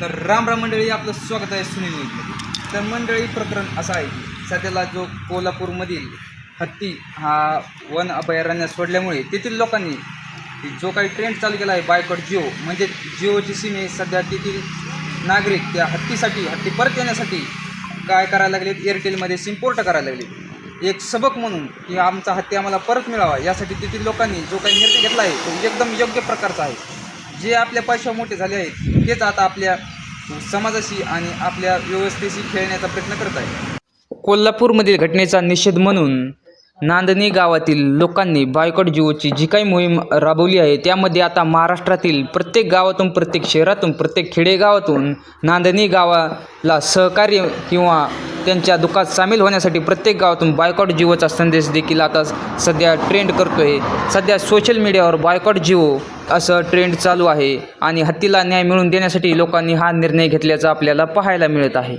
तर राम राम मंडळी आपलं स्वागत आहे सुनील न्यूजमध्ये. तर मंडळी प्रकरण असं आहे की सध्याला जो कोल्हापूरमधील हत्ती हा वन अभयारण्यात सोडल्यामुळे तेथील लोकांनी जो काही ट्रेंड चालू केला आहे बायकॉट जिओ म्हणजे जिओची सीमे सध्या तेथील नागरिक त्या हत्तीसाठी हत्ती परत येण्यासाठी काय करायला लागलेत एअरटेलमध्ये सिम पोर्ट करायला लागले एक सबक म्हणून की आमचा हत्ती आम्हाला परत मिळावा यासाठी तेथील लोकांनी जो काही निर्णय घेतला आहे तो एकदम योग्य प्रकारचा आहे. जे आपल्या पैशा मोठे झाले आहेत तेच आता आपल्या समाजाशी आणि आपल्या व्यवस्थेशी खेळण्याचा प्रयत्न करत आहे कोल्हापूरमधील घटनेचा निषेध म्हणून नांदणी गावातील लोकांनी बायकॉट जिओची जी काही मोहीम राबवली आहे त्यामध्ये आता महाराष्ट्रातील प्रत्येक गावातून प्रत्येक शहरातून प्रत्येक खेडेगावातून नांदणी गावाला सहकार्य किंवा त्यांच्या दुःखात सामील होण्यासाठी प्रत्येक गावातून बायकॉट जिओचा संदेश देखील आता सध्या ट्रेंड करतो आहे सध्या सोशल मीडियावर बायकॉट जिओ असं ट्रेंड चालू आहे आणि हत्तीला न्याय मिळवून देण्यासाठी लोकांनी हा निर्णय घेतल्याचा आपल्याला पाहायला मिळत आहे.